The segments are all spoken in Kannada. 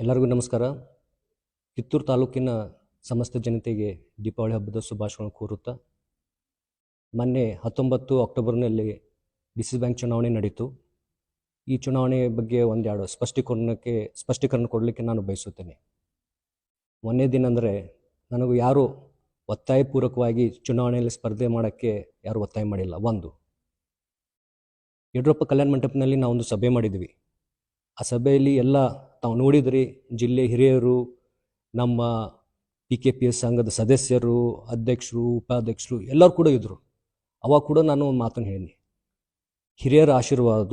ಎಲ್ಲರಿಗೂ ನಮಸ್ಕಾರ. ಕಿತ್ತೂರು ತಾಲೂಕಿನ ಸಮಸ್ತ ಜನತೆಗೆ ದೀಪಾವಳಿ ಹಬ್ಬದ ಶುಭಾಶಯಗಳನ್ನು ಕೋರುತ್ತಾ, ಮೊನ್ನೆ ಹತ್ತೊಂಬತ್ತು ಅಕ್ಟೋಬರ್ನಲ್ಲಿ ಬಿಸಿ ಬ್ಯಾಂಕ್ ಚುನಾವಣೆ ನಡೀತು. ಈ ಚುನಾವಣೆ ಬಗ್ಗೆ ಒಂದೆರಡು ಸ್ಪಷ್ಟೀಕರಣಕ್ಕೆ, ಸ್ಪಷ್ಟೀಕರಣ ಕೊಡಲಿಕ್ಕೆ ನಾನು ಬಯಸುತ್ತೇನೆ. ಮೊನ್ನೆ ದಿನ ಅಂದರೆ ನನಗೂ ಯಾರು ಒತ್ತಾಯಪೂರ್ವಕವಾಗಿ ಚುನಾವಣೆಯಲ್ಲಿ ಸ್ಪರ್ಧೆ ಮಾಡೋಕ್ಕೆ ಯಾರು ಒತ್ತಾಯ ಮಾಡಿಲ್ಲ. ಒಂದು, ಯಡಿಯೂರಪ್ಪ ಕಲ್ಯಾಣ ಮಂಟಪದಲ್ಲಿ ನಾವೊಂದು ಸಭೆ ಮಾಡಿದ್ವಿ. ಆ ಸಭೆಯಲ್ಲಿ ಎಲ್ಲ ತಾವು ನೋಡಿದ್ರಿ, ಜಿಲ್ಲೆ ಹಿರಿಯರು, ನಮ್ಮ ಪಿ ಕೆ ಪಿ ಎಸ್ ಸಂಘದ ಸದಸ್ಯರು, ಅಧ್ಯಕ್ಷರು, ಉಪಾಧ್ಯಕ್ಷರು ಎಲ್ಲರೂ ಕೂಡ ಇದ್ದರು ಅವಾಗ ಕೂಡ ನಾನು ಒಂದು ಮಾತನ್ನು ಹೇಳಿನಿ. ಹಿರಿಯರ ಆಶೀರ್ವಾದ,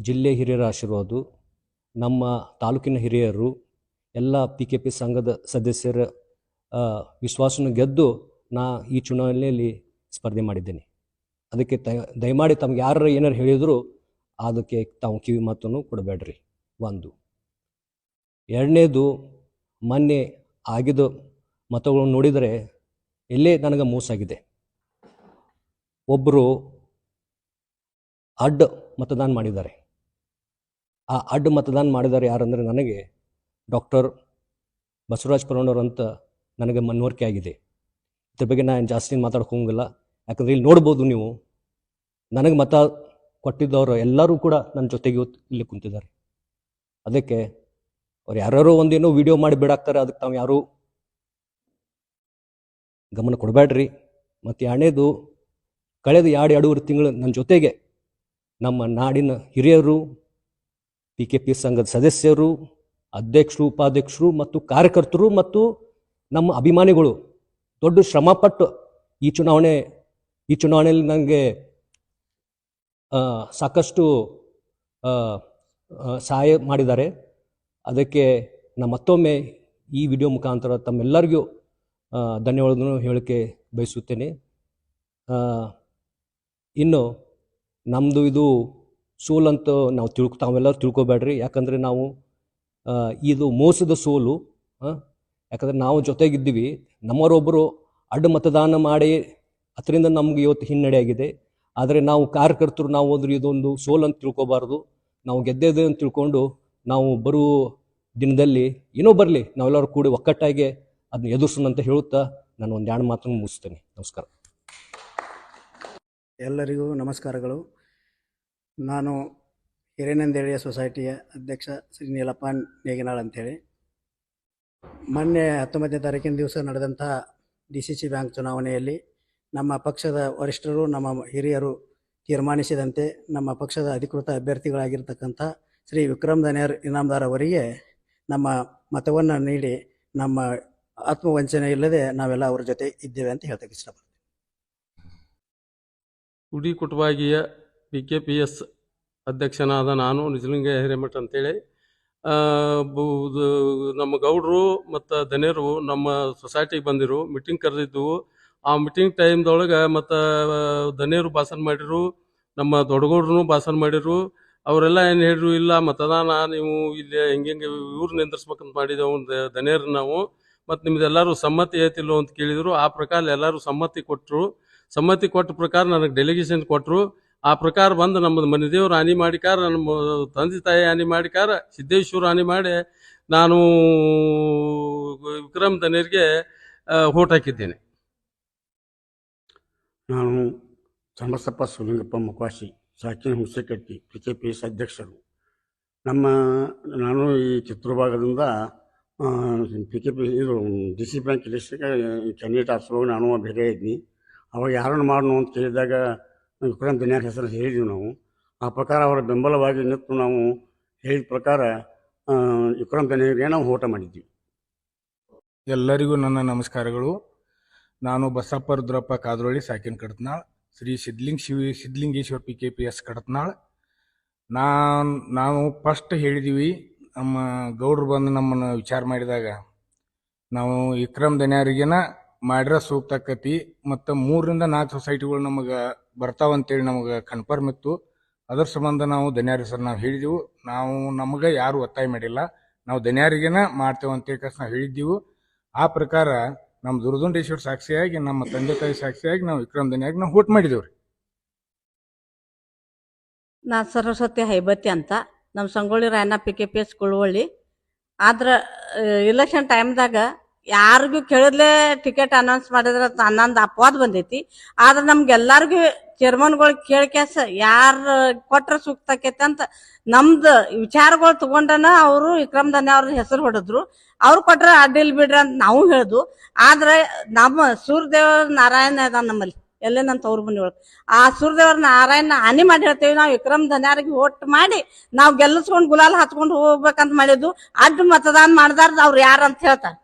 ಜಿಲ್ಲೆ ಹಿರಿಯರ ಆಶೀರ್ವಾದ, ನಮ್ಮ ತಾಲೂಕಿನ ಹಿರಿಯರು, ಎಲ್ಲ ಪಿ ಕೆ ಪಿ ಸಂಘದ ಸದಸ್ಯರ ವಿಶ್ವಾಸನ ಗೆದ್ದು ನಾ ಈ ಚುನಾವಣೆಯಲ್ಲಿ ಸ್ಪರ್ಧೆ ಮಾಡಿದ್ದೇನೆ. ಅದಕ್ಕೆ ತ- ದಯಮಾಡಿ ತಮ್ಗೆ ಯಾರು ಏನಾರು ಹೇಳಿದ್ರು, ಅದಕ್ಕೆ ತಾವು ಕಿವಿ ಮಾತನ್ನು ಕೊಡಬೇಡ್ರಿ. ಒಂದು. ಎರಡನೇದು ಮೊನ್ನೆ ಆಗಿದ ಮತಗಳನ್ನು ನೋಡಿದರೆ ಎಲ್ಲೇ ನನಗೆ ಮೋಸಾಗಿದೆ ಒಬ್ಬರು ಅಡ್ಡ ಮತದಾನ ಮಾಡಿದ್ದಾರೆ. ಆ ಅಡ್ಡ ಮತದಾನ ಮಾಡಿದ್ದಾರೆ ಯಾರಂದರೆ ನನಗೆ ಡಾಕ್ಟರ್ ಬಸವರಾಜ್ ಅಂತ ನನಗೆ ಮನವರಿಕೆ ಆಗಿದೆ. ಇದ್ರ ಬಗ್ಗೆ ನಾನು ಜಾಸ್ತಿ ಮಾತಾಡಕ್ಕೆ ಹೋಗಂಗಿಲ್ಲ ಯಾಕಂದರೆ ಇಲ್ಲಿ ನೋಡ್ಬೋದು ನೀವು, ನನಗೆ ಮತ ಕೊಟ್ಟಿದ್ದವರು ಎಲ್ಲರೂ ಕೂಡ ನನ್ನ ಜೊತೆಗೆ ಇಲ್ಲಿ ಕುಂತಿದ್ದಾರೆ. ಅದಕ್ಕೆ ಅವ್ರು ಯಾರ್ಯಾರೋ ಒಂದೇನೋ ವಿಡಿಯೋ ಮಾಡಿ ಬಿಡಾಕ್ತಾರೆ ಅದಕ್ಕೆ ತಾವು ಯಾರೂ ಗಮನ ಕೊಡಬೇಡ್ರಿ ಮತ್ತು ಎರಡನೇದು, ಕಳೆದ ಎರಡು ಎರಡೂವರೆ ತಿಂಗಳು ನನ್ನ ಜೊತೆಗೆ ನಮ್ಮ ನಾಡಿನ ಹಿರಿಯರು ಪಿ ಕೆ ಪಿ ಸಂಘದ ಸದಸ್ಯರು, ಅಧ್ಯಕ್ಷರು, ಉಪಾಧ್ಯಕ್ಷರು ಮತ್ತು ಕಾರ್ಯಕರ್ತರು ಮತ್ತು ನಮ್ಮ ಅಭಿಮಾನಿಗಳು ದೊಡ್ಡ ಶ್ರಮಪಟ್ಟು ಈ ಚುನಾವಣೆ, ಈ ಚುನಾವಣೆಯಲ್ಲಿ ನನಗೆ ಸಾಕಷ್ಟು ಸಹಾಯ ಮಾಡಿದ್ದಾರೆ. ಅದಕ್ಕೆ ನಾನು ಮತ್ತೊಮ್ಮೆ ಈ ವಿಡಿಯೋ ಮುಖಾಂತರ ತಮ್ಮೆಲ್ಲರಿಗೂ ಧನ್ಯವಾದಗಳನ್ನು ಹೇಳೋಕ್ಕೆ ಬಯಸುತ್ತೇನೆ. ಇನ್ನು ನಮ್ಮದು ಇದು ಸೋಲಂತ ನಾವು ತಿಳ್ಕೊ, ತಾವೆಲ್ಲರೂ ತಿಳ್ಕೊಬೇಡ್ರಿ. ಯಾಕಂದರೆ ನಾವು ಇದು ಮೋಸದ ಸೋಲು ಯಾಕಂದರೆ ನಾವು ಜೊತೆಗಿದ್ದೀವಿ. ನಮ್ಮವರೊಬ್ಬರು ಅಡ್ಡ ಮತದಾನ ಮಾಡಿ ಅದರಿಂದ ನಮ್ಗೆ ಇವತ್ತು ಹಿನ್ನಡೆ ಆಗಿದೆ. ಆದರೆ ನಾವು ಕಾರ್ಯಕರ್ತರು, ನಾವು ಹೋದ್ರೆ ಇದೊಂದು ಸೋಲಂತ ಅಂತ ತಿಳ್ಕೊಬಾರ್ದು. ನಾವು ಗೆದ್ದಿದೆ ಅಂತ ತಿಳ್ಕೊಂಡು ನಾವು ಬರುವ ದಿನದಲ್ಲಿ ಏನೋ ಬರಲಿ, ನಾವೆಲ್ಲರೂ ಕೂಡಿ ಒಕ್ಕಟ್ಟಾಗಿ ಅದನ್ನ ಎದುರಿಸೋಣ ಅಂತ ಹೇಳುತ್ತಾ ನಾನು ಒಂದು ಎರಡು ಮಾತನ್ನು ಮುಗಿಸ್ತೇನೆ. ನಮಸ್ಕಾರ. ಎಲ್ಲರಿಗೂ ನಮಸ್ಕಾರಗಳು. ನಾನು ಹಿರೇನಂದೇಳಿಯ ಸೊಸೈಟಿಯ ಅಧ್ಯಕ್ಷ ಶ್ರೀ ನೀಲಪ್ಪ ನೇಗಿನಾಳ್ ಅಂತೇಳಿ. ಮೊನ್ನೆ ಹತ್ತೊಂಬತ್ತನೇ ತಾರೀಕಿನ ದಿವಸ ನಡೆದಂಥ ಡಿ ಸಿ ಸಿ ಬ್ಯಾಂಕ್ ಚುನಾವಣೆಯಲ್ಲಿ ನಮ್ಮ ಪಕ್ಷದ ವರಿಷ್ಠರು, ನಮ್ಮ ಹಿರಿಯರು ತೀರ್ಮಾನಿಸಿದಂತೆ ನಮ್ಮ ಪಕ್ಷದ ಅಧಿಕೃತ ಅಭ್ಯರ್ಥಿಗಳಾಗಿರ್ತಕ್ಕಂಥ ಶ್ರೀ ವಿಕ್ರಮ್ ದನೇರ್ ಇನಾಮದಾರ್ ಅವರಿಗೆ ನಮ್ಮ ಮತವನ್ನು ನೀಡಿ ನಮ್ಮ ಆತ್ಮವಂಚನೆ ಇಲ್ಲದೆ ನಾವೆಲ್ಲ ಅವರ ಜೊತೆ ಇದ್ದೇವೆ ಅಂತ ಹೇಳ್ತಕ್ಕೆ ಇಷ್ಟಪಡ್ತೀನಿ ಉಡಿ ಕುಟುಂಬಾಗಿಯ ಬಿ ಕೆ ಪಿ ಎಸ್ ಅಧ್ಯಕ್ಷನಾದ ನಾನು ನಿಜಲಿಂಗ ಹಿರೇಮಠ ಅಂತೇಳಿ. ನಮ್ಮ ಗೌಡರು ಮತ್ತು ದನೇರು ನಮ್ಮ ಸೊಸೈಟಿಗೆ ಬಂದಿರು ಮೀಟಿಂಗ್ ಕರೆದಿದ್ದವು ಆ ಮೀಟಿಂಗ್ ಟೈಮ್ದೊಳಗೆ ಮತ್ತು ಧನಿಯರು ಭಾಷಣ ಮಾಡಿರು, ನಮ್ಮ ದೊಡ್ಡಗೌಡ್ರು ಭಾಷಣ ಮಾಡಿರು. ಅವರೆಲ್ಲ ಏನು ಹೇಳಿದ್ರು ಇಲ್ಲ, ಮತದಾನ ನೀವು ಇಲ್ಲಿ ಹೆಂಗೆ ಇವ್ರು ನಿಂದ್ರಿಸ್ಬೇಕಂತ ಮಾಡಿದೆವು ದನಿಯರು ನಾವು. ಮತ್ತು ನಿಮ್ದೆಲ್ಲರೂ ಸಮ್ಮತಿ ಐತಿಲ್ಲೋ ಅಂತ ಕೇಳಿದರು. ಆ ಪ್ರಕಾರ ಎಲ್ಲರೂ ಸಮ್ಮತಿ ಕೊಟ್ಟರು ಸಮ್ಮತಿ ಕೊಟ್ಟ ಪ್ರಕಾರ ನನಗೆ ಡೆಲಿಗೇಷನ್ ಕೊಟ್ಟರು ಆ ಪ್ರಕಾರ ಬಂದು ನಮ್ಮದು ಮನೆ ದೇವ್ರು ಹಾನಿ ಮಾಡಿಕಾರ ನಮ್ಮ ತಂದೆ ತಾಯಿ ಹಾನಿ ಮಾಡಿಕಾರ ಸಿದ್ದೇಶ್ವರ ಹಾನಿ ಮಾಡಿ ನಾನು ವಿಕ್ರಮ್ ದನೇರ್ಗೆ ಹೋಟ್ ಹಾಕಿದ್ದೇನೆ. ನಾನು ಚನ್ನಬಸಪ್ಪ ಸುಲಿಂಗಪ್ಪ ಮುಖವಾಸಿ. ಸಾಕಿನ Husekatti P K P S ಅಧ್ಯಕ್ಷರು. ನಮ್ಮ, ನಾನು ಈ ಚಿತ್ರಭಾಗದಿಂದ ಪಿ ಕೆ ಪಿ ಇದು, ಡಿ ಸಿ ಬ್ಯಾಂಕ್ ಇಲೆಕ್ಷನ್ಗೆ ಕ್ಯಾಂಡಿಡೇಟ್ ಆರಿಸುವಾಗ ನಾನು ಬೇರೆ ಇದ್ನಿ. ಅವಾಗ ಯಾರನ್ನು ಮಾಡೋಣ ಅಂತ ಕೇಳಿದಾಗ ವಿಕ್ರಮ್ ದಿನ್ಯಾರ್ ಹೆಸರು ಹೇಳಿದ್ವಿ ನಾವು. ಆ ಪ್ರಕಾರ ಅವರ ಬೆಂಬಲವಾಗಿ ನಿಂತು ನಾವು ಹೇಳಿದ ಪ್ರಕಾರ ವಿಕ್ರಮ್ ದನ್ಯರಿಗೆ ನಾವು ಓಟ ಮಾಡಿದ್ವಿ. ಎಲ್ಲರಿಗೂ ನನ್ನ ನಮಸ್ಕಾರಗಳು. ನಾನು Basappa Rudrappa Kadroli ಸಾಕಿನ Kadatnal Shri Siddling Shiva Siddhalingeshwara P K P S Kadatnal. ನಾನು, ನಾವು ಫಸ್ಟ್ ಹೇಳಿದೀವಿ, ನಮ್ಮ ಗೌಡ್ರು ಬಂದು ನಮ್ಮನ್ನು ವಿಚಾರ ಮಾಡಿದಾಗ, ನಾವು ವಿಕ್ರಮ್ ದನ್ಯಾರಿಗೆನ ಮಾಡಿರೋ ಸೂಕ್ತ ಆಕತಿ ಮತ್ತು ಮೂರರಿಂದ ನಾಲ್ಕು ಸೊಸೈಟಿಗಳು ನಮಗೆ ಬರ್ತಾವಂತೇಳಿ ನಮಗೆ ಕನ್ಫರ್ಮ್ ಇತ್ತು. ಅದರ ಸಂಬಂಧ ನಾವು ದನಿಯಾರಿ ಸರ್ ನಾವು ಹೇಳಿದೆವು. ನಾವು ನಮಗೆ ಯಾರು ಒತ್ತಾಯ ಮಾಡಿಲ್ಲ. ನಾವು ದನ್ಯಾರಿಗೆನ ಮಾಡ್ತೇವೆ ಅಂತೇಳಿ ನಾವು ಹೇಳಿದ್ದೆವು. ಆ ಪ್ರಕಾರ ನಮ್ಮ ದುರ್ದುಂಡೇಶ್ವರ ಸಾಕ್ಷಿಯಾಗಿ, ನಮ್ಮ ತಂದೆ ತಾಯಿ ಸಾಕ್ಷಿಯಾಗಿ ನಾವು ವಿಕ್ರಮ್ ದನಿಯಾಗಿ ನಾವು ಹೋಟ್ ಮಾಡಿದೇವ್ರಿ. ನಾ ಸರಸ್ವತಿ ಹೈಬತಿ ಅಂತ. ನಮ್ಮ Sangolli Rayanna P K P S Kuluvalli ಆದ್ರೆ ಇಲೆಕ್ಷನ್ ಟೈಮ್ದಾಗ ಯಾರಿಗೂ ಕೇಳಿದ್ಲೆ ಟಿಕೆಟ್ ಅನೌನ್ಸ್ ಮಾಡಿದ್ರೆ ಅನ್ನೊಂದು ಅಪವಾದ ಬಂದೈತಿ. ಆದ್ರೆ ನಮ್ಗೆಲ್ಲರಿಗೂ ಚೇರ್ಮನ್ಗಳು ಕೇಳ್ಕ್ಯಾಸ ಯಾರ ಕೊಟ್ರ ಸೂಕ್ತ ಆಕೈತೆ ಅಂತ ನಮ್ದು ವಿಚಾರಗಳು ತಗೊಂಡನ ಅವರು ವಿಕ್ರಮ್ ದನ್ಯ ಅವ್ರ ಹೆಸರು ಹೊಡೆದ್ರು. ಅವ್ರು ಕೊಟ್ರ ಅಡ್ಡಿಲ್ ಬಿಡ್ರಿ ಅಂತ ನಾವು ಹೇಳ್ದು. ಆದ್ರೆ ನಮ್ಮ ಸೂರ್ಯದೇವ ನಾರಾಯಣ ಅದ ನಮ್ಮಲ್ಲಿ. ಎಲ್ಲೇ ನನ್ನ ತವ್ರ ಆ ಸೂರ್ಯದೇವರ ನಾರಾಯಣ ಹಾನಿ ಮಾಡಿ ಹೇಳ್ತೇವೆ ನಾವು ವಿಕ್ರಮ್ ಧನ್ಯಾರಿಗೆ ಓಟ್ ಮಾಡಿ ನಾವು ಗೆಲ್ಲಿಸ್ಕೊಂಡು ಗುಲಾಲ್ ಹಚ್ಕೊಂಡು ಹೋಗ್ಬೇಕಂತ ಮಾಡಿದ್ದು. ಅಡ್ಡ ಮತದಾನ ಮಾಡ್ದಾರ್ದು ಅವ್ರು ಯಾರು ಅಂತ ಹೇಳ್ತಾರೆ.